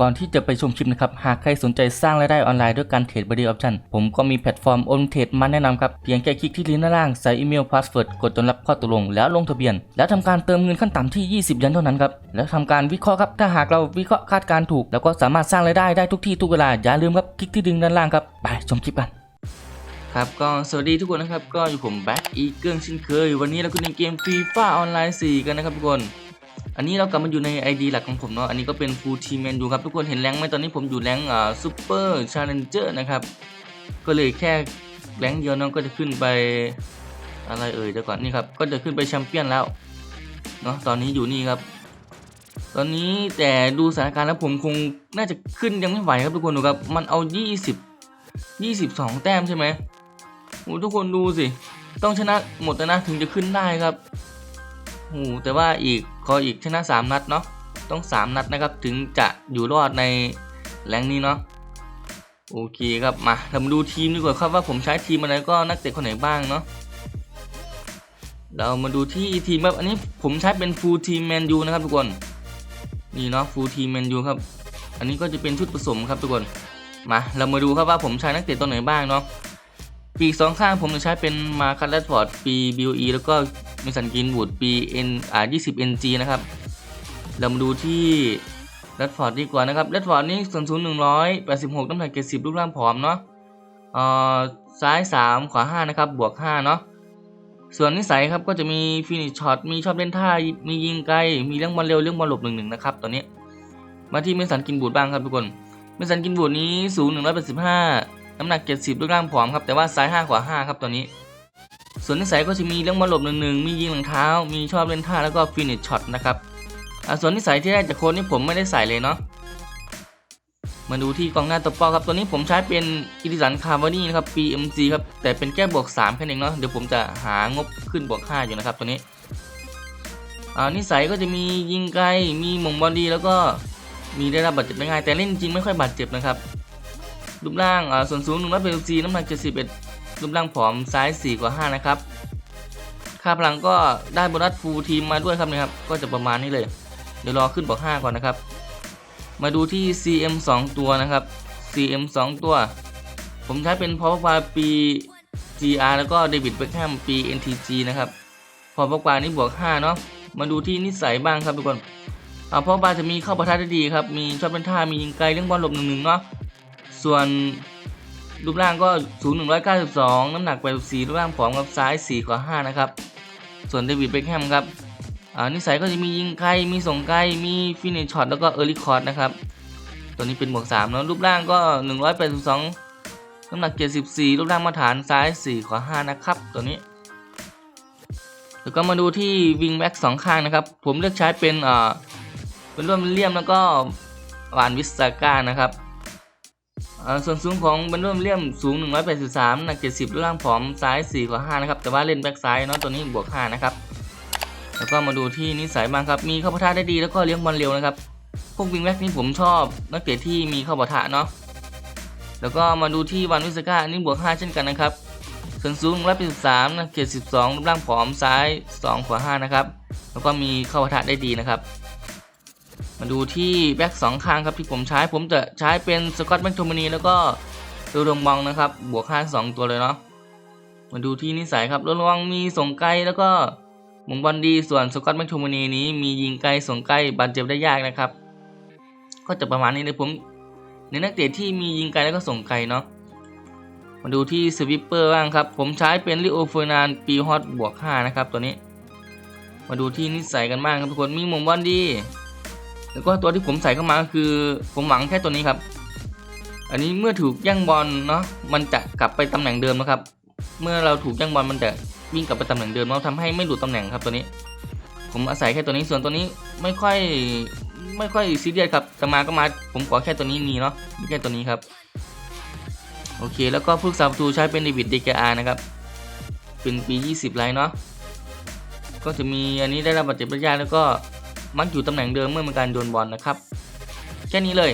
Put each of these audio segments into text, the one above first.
ก่อนที่จะไปชมคลิปนะครับ หากใครสนใจสร้างรายได้ออนไลน์ด้วยการเทรดบริออปชันผมก็มีแพลตฟอร์มโอนเทรดมาแนะนำครับ เพียงแค่คลิกที่ลิงก์ด้านล่าง ใส่อีเมลพาสเวิร์ดกดจนรับข้อตกลง แล้วลงทะเบียน แล้วทำการเติมเงินขั้นต่ำที่ 20เหรียญเท่านั้นครับ แล้วทำการวิเคราะห์ครับ ถ้าหากเราวิเคราะห์คาดการณ์ถูก แล้วก็สามารถสร้างรายได้ได้ทุกที่ทุกเวลา อย่าลืมครับ คลิกที่ลิงก์ด้านล่างครับ ไปชมคลิปกันครับก็สวัสดีทุกคนนะครับ ก็อยู่ผมแบ็คอีเกิลเช่นเคย วันนี้เราก็ในเกมฟรีฟ้าออนไลน์4กันนะครับทุกคน อันนี้เรากลับมาอยู่ใน ID หลักของผมเนาะ อันนี้ก็เป็นฟูลทีมแมนยูครับ ทุกคนเห็นแรงไหมตอนนี้ผมอยู่แรงอ่าซูเปอร์ชาเลนเจอร์นะครับ ก็เลยแค่แรงเดียวน้องก็จะขึ้นไปอะไรเอ่ยเดี๋ยวก่อนนี่ครับ ก็จะขึ้นไปแชมเปี้ยนแล้วเนาะตอนนี้อยู่นี่ครับ ตอนนี้แต่ดูสถานการณ์แล้วผมคงน่าจะขึ้นยังไม่ไหวครับทุกคนดูครับมันเอา 20 22 แต้มใช่ไหมโอ้ทุกคนดูสิ ต้องชนะหมดนะถึงจะขึ้นได้ครับ โอ้แต่ว่าอีกขออีกชนะ 3 นัดเนาะต้อง 3 นัดนะครับถึงจะอยู่รอดในแรงนี้เนาะโอเคครับมาเรามาดูทีมดีกว่าครับว่าผมใช้ทีมอะไรก็นักเตะคนไหนบ้างเนาะเรามาดูที่ทีมครับอันนี้ผมใช้เป็นฟูลทีมแมนยูนะครับทุกคนนี่เนาะฟูลทีมแมนยูครับอันนี้ก็จะเป็นชุดผสมครับทุกคนมาเรามาดูครับว่าผมใช้นักเตะตัวไหนบ้างเนาะปีกสองข้างผมจะใช้เป็นมาคัตแรดฟอร์ดปี BOE แล้วก็ มิสันกินบูดปี N อ่า 20 NG นะครับ เรามาดูที่แรดฟอร์ดดีกว่านะครับแรดฟอร์ดนี่ส่วนสูง186 น้ำหนัก70รูปร่างผอมเนาะเอ่อซ้าย 3 ขวา 5 นะครับ บวก 5 เนาะส่วนนิสัยครับก็จะมีฟินิชช็อต มีชอบเล่นท่า มียิงไกล มีเรื่องบอลเร็ว เรื่องบอลหลบหนึ่งหนึ่งนะครับ ตอนนี้ มาที่มิสันกินบูดบ้างครับทุกคน เมสันกินบูดนี้สูง185 น้ำหนัก 70รูปร่างผอมครับ แต่ว่าซ้าย 5 ขวา 5 ครับตอนนี้ ส่วนนิสัยก็จะมีเรื่องบอลหลบหนึ่งหนึ่งมียิงหลังเท้า มีชอบเล่นท่าแล้วก็ฟินิชช็อตนะครับอส่วนนิสัยที่ได้จากโค้ดนี่ผมไม่ได้ใส่เลยเนาะมาดูที่กองหน้าตัวเป้าครับ ตัวนี้ผมใช้เป็นอิติสันคาร์วานี่นะครับ PMC ครับ แต่เป็นแก้บวก3แค่นั้นเองเนาะ เดี๋ยวผมจะหางบขึ้นบวก 5 อยู่นะครับตัวนี้อ่านิสัยก็จะมียิงไกล มีมงบอลดีแล้วก็มีได้รับบาดเจ็บได้ง่าย แต่เล่นจริงไม่ค่อยบาดเจ็บนะครับ รูปร่างอ่าส่วนสูง1 8 4น้ำหนัก71 รูปร่างผอมซ้าย4กว่า 5 นะครับ ค่าพลังก็ได้โบนัสฟูลทีมมาด้วยครับนะครับ ก็จะประมาณนี้เลย เดี๋ยวรอขึ้นบอก 5 ก่อนนะครับ มาดูที่ CM 2 ตัวนะครับ CM 2 ตัว ผมใช้เป็นพอพาปี GR แล้วก็เดวิดเบคแฮมปี NTG นะครับ พอพกวานี้บวก 5 เนาะ มาดูที่นิสัยบ้างครับทุกคนอ่าเพราะบาจะมีเข้าประทัดได้ดีครับ มีชอบเป็นท่า มียิงไกลเรื่องบอลหลบหนึ่งหนึ่งเนาะ ส่วน รูปร่างก็สูง 192 น้ำหนัก 84 รูปร่างผอมกับซ้าย 4 กว่า 5 นะครับ ส่วนเดวิดเบคแฮมครับนิสัยก็จะมียิงไกล มีส่งไกล มีฟินิชช็อตแล้วก็เออร์ลี่คอร์ดนะครับ ตัวนี้เป็นบวก3เนาะรูปร่างก็ 182 น้ำหนัก 74 รูปร่างมาตรฐานซ้าย 4 กว่า 5 นะครับ ตัวนี้แล้วก็มาดูที่วิงแบ็กสองข้างนะครับ ผมเลือกใช้เป็นเอ่าเป็นร่วมเลี่ยมแล้วก็วานวิสตาก้านะครับ ส่วนสูงของเป็นร่วมเลี่ยมสูง 183 หนัก 70รูปร่างผอมซ้าย4กว่า5นะครับ แต่ว่าเล่นแบ็กซ้ายเนาะตัวนี้บวก 5 นะครับ แล้วก็มาดูที่นิสัยบ้างครับ มีเข้าปะทะได้ดีแล้วก็เลี้ยงบอลเร็วนะครับ พวกวิงแบ็กนี้ผมชอบนักเตะที่มีเข้าปะทะเนาะ แล้วก็มาดูที่วานวิสก้าอันนี้บวก 5 เช่นกันนะครับ ส่วนสูง183 หนัก 72รูปร่างผอมซ้าย2ขวา5นะครับ แล้วก็มีเข้าปะทะได้ดีนะครับ มาดูที่แบ็กสองข้างครับที่ผมใช้ผมจะใช้เป็นสกอตแมคโทมินีแล้วก็ดูดงบองนะครับ บวกค่าสองตัวเลยเนาะมาดูที่นิสัยครับระวังมีส่งไกลแล้วก็หมุงบอลดีส่วนสกอตแมคโทมินีนี้มียิงไกลส่งใกลบาดเจ็บได้ยากนะครับ ก็จะประมาณนี้เลยผมในนักเตะที่มียิงไกลแล้วก็ส่งไกลเนาะมาดูที่สวิปเปอร์บ้างครับ ผมใช้เป็นลิโอเฟอร์นานปีฮอตบวก5นะครับตัวนี้ มาดูที่นิสัยกันบ้างครับทุกคนมีหมุงบอลดี แล้วก็ตัวที่ผมใส่เข้ามาก็คือผมหวังแค่ตัวนี้ครับ อันนี้เมื่อถูกแย่งบอลเนาะมันจะกลับไปตำแหน่งเดิมนะครับ เมื่อเราถูกแย่งบอลมันจะวิ่งกลับไปตำแหน่งเดิมเราทำให้ไม่หลุดตำแหน่งครับตัวนี้ ผมอาศัยแค่ตัวนี้ส่วนตัวนี้ไม่ค่อยไม่ค่อยซีเรียสครับจะมาก็มาผมขอแค่ตัวนี้มีเนาะมีแค่ตัวนี้ครับโอเค แล้วก็ผู้สาประตูใช้เป็นเดวิดเดกอานะครับ เป็นปี 20ไลน์เนาะก็จะมีอันนี้ได้รับบาดเจ็บระยะแล้วก็ มักอยู่ตำแหน่งเดิมเมื่อมีการโยนบอลนะครับ แค่นี้เลย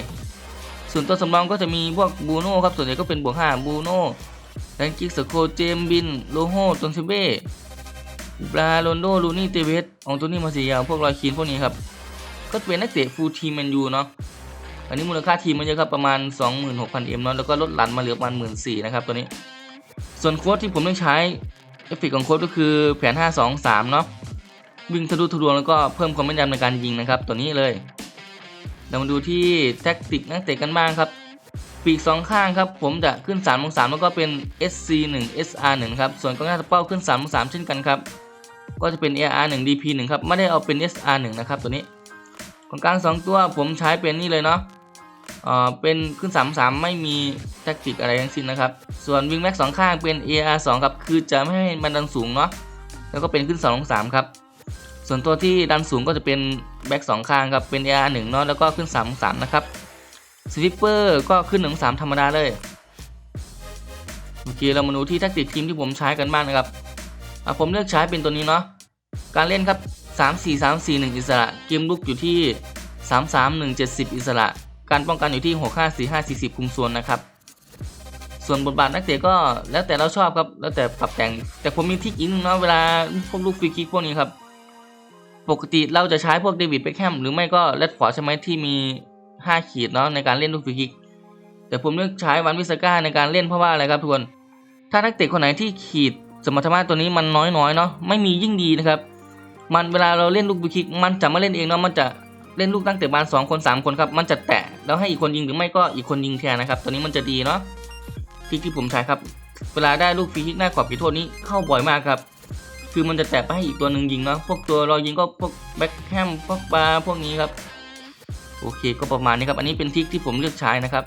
ส่วนตัวสำรองก็จะมีพวกบูโน่ครับ ส่วนใหญ่ก็เป็นบวก5บูโน่แรงกิกสโคเจมบิน โลโฮตนเซเบ้บราโรนโด ลูนี่ เตเวสองตัวนี้มาสียาวพวกรอยคีนพวกนี้ครับ ก็เป็นนักเตะฟูลทีมแมนยูเนาะ อันนี้มูลค่าทีมมันเยอะครับประมาณ 26,000 M เนาะ แล้วก็ลดหลั่นมาเหลือประมาณ 14,000นะครับตัวนี้ ส่วนโค้ดที่ผมต้องใช้เอฟเฟกของโค้ดก็คือแผน 523 เนาะ วิ่งทะลุทะลวงแล้วก็เพิ่มความแม่นยำในการยิงนะครับ ตัวนี้เลย เรามาดูที่แท็กติกนักเตะกันบ้างครับ ปีกสองข้างครับ ผมจะขึ้น3องศาแล้วก็เป็น SC 1 SR 1ครับ ส่วนกองหน้าตะเป้าขึ้น3องศาเช่นกันครับ ก็จะเป็น AR 1 DP 1ครับ ไม่ได้เอาเป็น SR 1นะครับตัวนี้กองกลาง2ตัวผมใช้เป็นนี่เลยเนาะเอ่อเป็นขึ้น3องศาไม่มีแท็กติกอะไรทั้งสิ้นนะครับ ส่วนวิงแม็กสองข้างเป็น AR 2ครับ คือจะไม่ให้มันดันสูงเนาะ แล้วก็เป็นขึ้น2องศาครับ ส่วนตัวที่ดันสูงก็จะเป็นแบ็กสองข้างครับเป็น AR 1เนาะแล้วก็ขึ้น3องศานะครับสวิปเปอร์ก็ขึ้นหนึ่งสามธรรมดาเลยโอเคเรามาดูที่แท็กติกทีมที่ผมใช้กันบ้างนะครับผมเลือกใช้เป็นตัวนี้เนาะการเล่นครับ 3 4 3 4 1 อิสระ เกมลุกอยู่ที่ 3 3 1 7 0 อิสระ การป้องกันอยู่ที่ 6 5 4 5 4 0คุมโซนนะครับ ส่วนบทบาทนักเตะก็แล้วแต่เราชอบครับแล้วแต่ปรับแต่ง แต่ผมมีทิกอีกนึงเนาะเวลาพวกลูกฟรีคิกพวกนี้ครับ ปกติเราจะใช้พวกเดวิดเบคแฮมหรือไม่ก็เลดฟอร์ดใช่ไหมที่มี 5 ขีดเนาะในการเล่นลูกฟรีคิก แต่ผมเลือกใช้วันวิสก้าในการเล่นเพราะว่าอะไรครับทุกคนถ้านักเตะคนไหนที่ขีดสมรรถภาพตัวนี้มันน้อยๆเนาะไม่มียิ่งดีนะครับ มันเวลาเราเล่นลูกฟรีคิก มันจะไม่เล่นเองเนาะมันจะเล่นลูกตั้งแต่บานสองคนสามคนครับมันจะแตะแล้วให้อีกคนยิงหรือไม่ก็อีกคนยิงแทนนะครับตัวนี้มันจะดีเนาะทริกที่ผมใช้ครับ เวลาได้ลูกฟรีคิกหน้าขอบเขตโทษนี้เข้าบ่อยมากครับ คือมันจะแตะไปให้อีกตัวหนึ่งยิงเนาะพวกตัวรอยิงก็พวกแบ็คแฮมพวกบาพวกนี้ครับโอเคก็ประมาณนี้ครับ อันนี้เป็นทิกที่ผมเลือกใช้นะครับ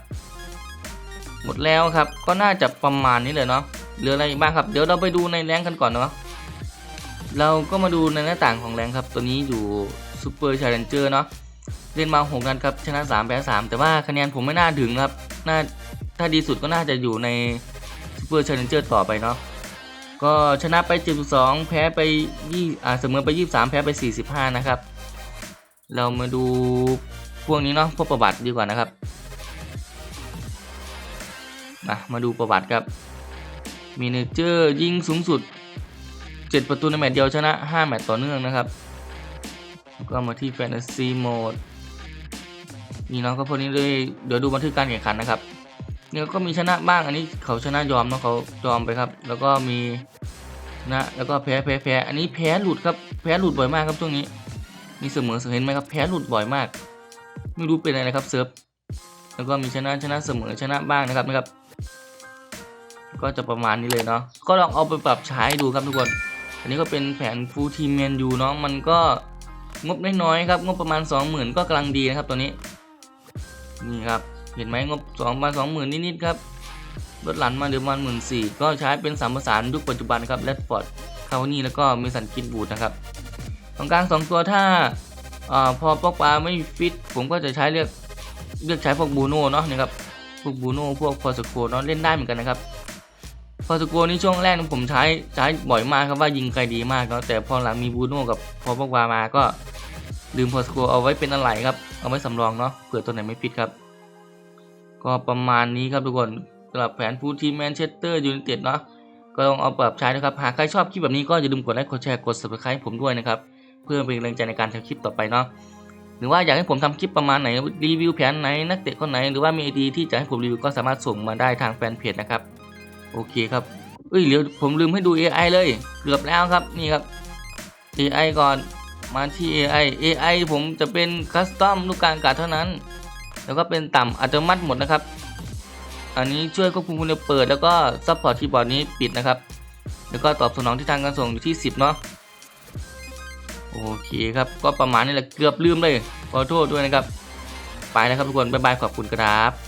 หมดแล้วครับก็น่าจะประมาณนี้เลยเนาะเหลืออะไรอีกบ้างครับ เดี๋ยวเราไปดูในแรงกันก่อนเนาะเราก็มาดูในหน้าต่างของแรงครับ ตัวนี้อยู่ซูเปอร์ชาเลนเจอร์เนาะเล่นมาหกนัดครับชนะ3แพ้3แต่ว่าคะแนนผมไม่น่าถึงครับน่าถ้าดีสุดก็น่าจะอยู่ในซูเปอร์ชาเลนเจอร์ต่อไปเนาะ ก็ชนะไป 72 แพ้ไปยี่อ่าเสมอไป 23 แพ้ไป 45 นะครับ เรามาดูพวกนี้เนาะพวกประวัติดีกว่านะครับมามาดูประวัติครับมีเนเจอร์ยิงสูงสุด 7 ประตูในแมตช์เดียวชนะ 5 แมตช์ต่อเนื่องนะครับแล้วก็มาที่แฟนตาซีโหมดนี่เนาะก็พวกนี้เลยเดี๋ยวดูบันทึกการแข่งขันนะครับ เนี่ยก็มีชนะบ้างอันนี้เขาชนะยอมเนาะเขายอมไปครับ แล้วก็มีนะแล้วก็แพ้แพ้แพ้อันนี้แพ้หลุดครับแพ้หลุดบ่อยมากครับช่วงนี้ มีเสมอเห็นไหมครับแพ้หลุดบ่อยมาก ไม่รู้เป็นอะไรครับเซิร์ฟแล้วก็มีชนะชนะเสมอชนะบ้างนะครับนะครับ ก็จะประมาณนี้เลยเนาะก็ลองเอาไปปรับใช้ดูครับทุกคน อันนี้ก็เป็นแผนฟูลทีมแมนยูเนาะมันก็งบน้อยๆครับงบประมาณ 20,000 ก็กำลังดีนะครับตัวนี้นี่ครับ เห็นไหมงบ2ประมาณ20,000นิดๆครับลดหลั่นมาเดือนประมาณหมื่นสี่ก็ใช้เป็นสามประสานยุคปัจจุบันครับแรดฟอร์ดคาวนี่แล้วก็มีสันกินบูดนะครับตรงกลางสองตัวถ้าอพอปอกปลาไม่ฟิต ผมก็จะใช้เลือกเลือกใช้พวกบูโน่เนาะนะครับพวกบูโน่พวกพอสโกเนาะเล่นได้เหมือนกันนะครับพอสโกนี่ช่วงแรกผมใช้ใช้บ่อยมากครับว่ายิงไกลดีมากเนาะแต่พอหลังมีบูโน่กับพอปอกปลามาก็ลืมพอสโกเอาไว้เป็นอะไรครับเอาไว้สำรองเนาะเผื่อตัวไหนไม่ฟิตครับ ก็ประมาณนี้ครับทุกคนสำหรับแผนฟูลทีมแมนเชสเตอร์ยูไนเต็ดเนาะก็ลองเอาปรับใช้นะครับ หากใครชอบคลิปแบบนี้ก็อย่าลืมกดไลค์กดแชร์กด subscribe ผมด้วยนะครับ เพื่อเป็นกำลังใจในการทำคลิปต่อไปเนาะหรือว่าอยากให้ผมทำคลิปประมาณไหนรีวิวแผนไหนนักเตะคนไหนหรือว่ามีไอเดียที่จะให้ผมรีวิวก็สามารถส่งมาได้ทางแฟนเพจนะครับโอเคครับเอ้ยเดี๋ยวผมลืมให้ดู AI เลยเกือบแล้วครับนี่ครับ AI ก่อนมาที่ AI AI ผมจะเป็นคัสตอมลูกกางอากาศเท่านั้น แล้วก็เป็นต่ำอัตโนมัติหมดนะครับ อันนี้ช่วยควบคุมคุณเปิด แล้วก็ซัพพอร์ตคีย์บอร์ดนี้ปิดนะครับ แล้วก็ตอบสนองที่ทางการส่งอยู่ที่ 10 เนาะโอเคครับ ก็ประมาณนี้แหละเกือบลืมเลยขอโทษด้วยนะครับ ไปแล้วครับทุกคน บ๊ายบาย ขอบคุณครับ